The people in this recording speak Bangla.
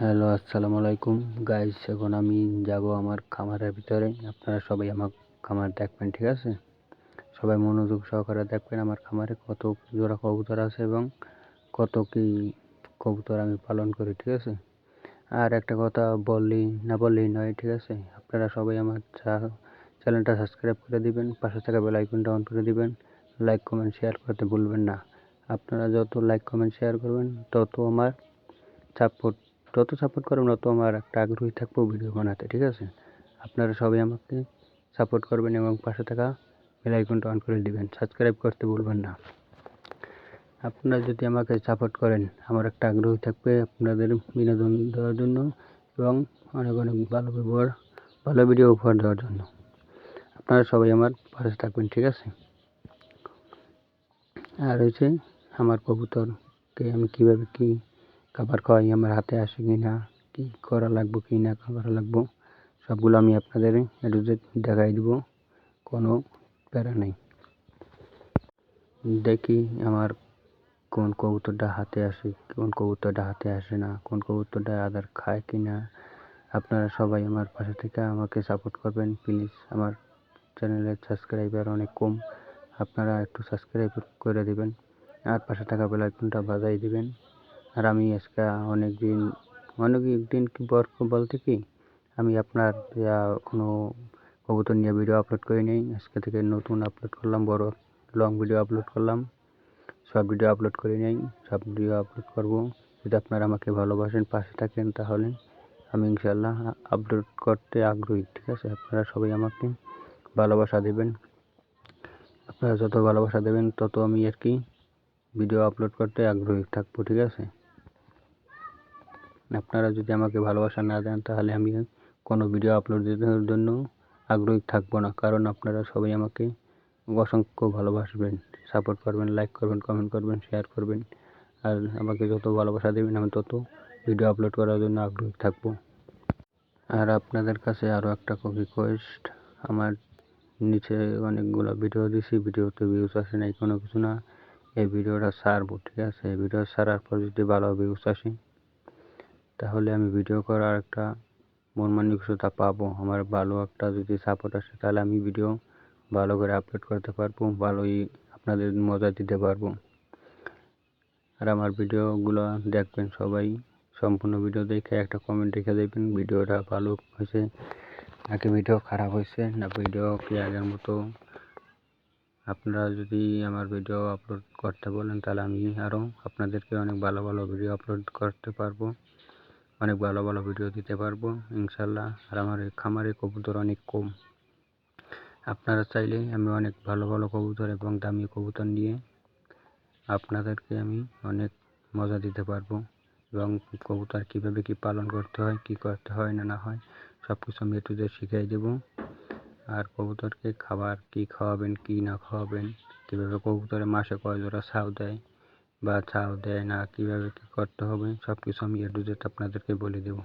হ্যালো, আসসালামু আলাইকুম। গাইস এখন আমি যাব আমার খামারের ভিতরে। আপনারা সবাই আমার খামার দেখবেন, ঠিক আছে? সবাই মনোযোগ সহকারে দেখবেন আমার খামারে কত জোড়া কবুতর আছে এবং কত কি কবুতর আমি পালন করি, ঠিক আছে? আর একটা কথা বললেই না বললেই নয়, ঠিক আছে? আপনারা সবাই আমার চ্যানেলটা সাবস্ক্রাইব করে দিবেন, পাশে থাকা বেল আইকনটা অন করে দিবেন। লাইক কমেন্ট শেয়ার করতে ভুলবেন না। আপনারা যত লাইক কমেন্ট শেয়ার করবেন, তত আমার সাপোর্ট যত সাপোর্ট করবেন তত আমার একটা আগ্রহী থাকব ভিডিও বানাতে, ঠিক আছে? আপনারা সবাই আমাকে সাপোর্ট করবেন এবং পাশে থাকা বেল আইকনটা অন করে দিবেন। সাবস্ক্রাইব করতে ভুলবেন না। আপনারা যদি আমাকে সাপোর্ট করেন, আমার একটা আগ্রহী থাকবে আপনাদের বিনোদন দেওয়ার জন্য এবং অনেক অনেক ভালো ব্যবহার, ভালো ভিডিও উপহার দেওয়ার জন্য। আপনারা সবাই আমার পাশে থাকবেন, ঠিক আছে? আর হচ্ছে আমার কবুতরকে আমি কীভাবে কী খাবার খাওয়াই, আমার হাতে আসে কি না, কী করা লাগবো, কি না করা লাগবো, সবগুলো আমি আপনাদের একটু দেখাই দিব, কোনো প্যারা নেই। দেখি আমার কোন কবুতরটা হাতে আসে, কোন কবুতরটা হাতে আসে না, কোন কবুতরটা আদার খায় কি না, আপনারা সবাই আমার পাশে থেকে আমাকে সাপোর্ট করবেন প্লিজ আমার চ্যানেলের সাবস্ক্রাইবার অনেক কম, আপনারা একটু সাবস্ক্রাইব করে দেবেন, আর পাশে থাকা বেলাইকনটা বাজাই দিবেন। আর আমি আজকে অনেক দিন অনেক দিন কি পর বলতে কি, আমি আপনার কোনো কবুতর নিয়ে ভিডিও আপলোড করি নেই। আজকে থেকে নতুন আপলোড করলাম, বড় লং ভিডিও আপলোড করলাম। সব ভিডিও আপলোড করি নেই সব ভিডিও আপলোড করব। যদি আপনারা আমাকে ভালোবাসেন, পাশে থাকেন তাহলে আমি ইনশাল্লাহ আপলোড করতে আগ্রহী, ঠিক আছে? আপনারা সবাই আমাকে ভালোবাসা দেবেন। আপনারা যত ভালোবাসা দেবেন, তত আমি আর কি ভিডিও আপলোড করতে আগ্রহী থাকব, ঠিক আছে? আপনারা যদি আমাকে ভালোবাসা না দেন, তাহলে আমি কোনো ভিডিও আপলোড দেওয়ার জন্য আগ্রহী থাকব না। কারণ আপনারা সবাই আমাকে অসংখ্য ভালোবাসবেন সাপোর্ট করবেন লাইক করবেন কমেন্ট করবেন শেয়ার করবেন। আর আমাকে যত ভালোবাসা দেবেন, আমি তত ভিডিও আপলোড করার জন্য আগ্রহী থাকব। আর আপনাদের কাছে আরও একটা রিকোয়েস্ট আমার নিচে অনেকগুলো ভিডিও দিছি ভিডিওতে ভিউজ আসে নাই, কোনো কিছু না। এই ভিডিওটা ছাড়বো ঠিক আছে? এই ভিডিও ছাড়ার পর যদি ভালো ভিউজ আসে তাহলে আমি ভিডিও করার একটা মন মানসিকতা পাবো। আমার ভালো একটা যদি সাপোর্ট আসে, তাহলে আমি ভিডিও ভালো করে আপলোড করতে পারব, ভালোই আপনাদের মজা দিতে পারব। আর আমার ভিডিওগুলো দেখবেন সবাই। সম্পূর্ণ ভিডিও দেখে একটা কমেন্ট রেখে দেবেন ভিডিওটা ভালো হয়েছে, নাকি ভিডিও খারাপ হয়েছে, না ভিডিও কি আগের মতো। আপনারা যদি আমার ভিডিও আপলোড করতে বলেন, তাহলে আমি আরও আপনাদেরকে অনেক ভালো ভালো ভিডিও আপলোড করতে পারব। অনেক ভালো ভালো ভিডিও দিতে পারব ইনশাল্লাহ আর আমার খামারে কবুতর অনেক কম। আপনারা চাইলে আমি অনেক ভালো ভালো কবুতর এবং দামি কবুতর নিয়ে আপনাদেরকে আমি অনেক মজা দিতে পারব এবং কবুতর কীভাবে কী পালন করতে হয়, কী করতে হয় না না হয় সব কিছু আমি একটু শিখিয়ে দেবো। আর কবুতরকে খাবার কি খাওয়াবেন, কি না খাওয়াবেন, কীভাবে কবুতরে মাসে কয় জোড়া ছাউ দেয় বা ছাউ দেয় না, কীভাবে কী করতে হবে সব কিছু আমি এ টু জেড আপনাদেরকে বলে দেবো।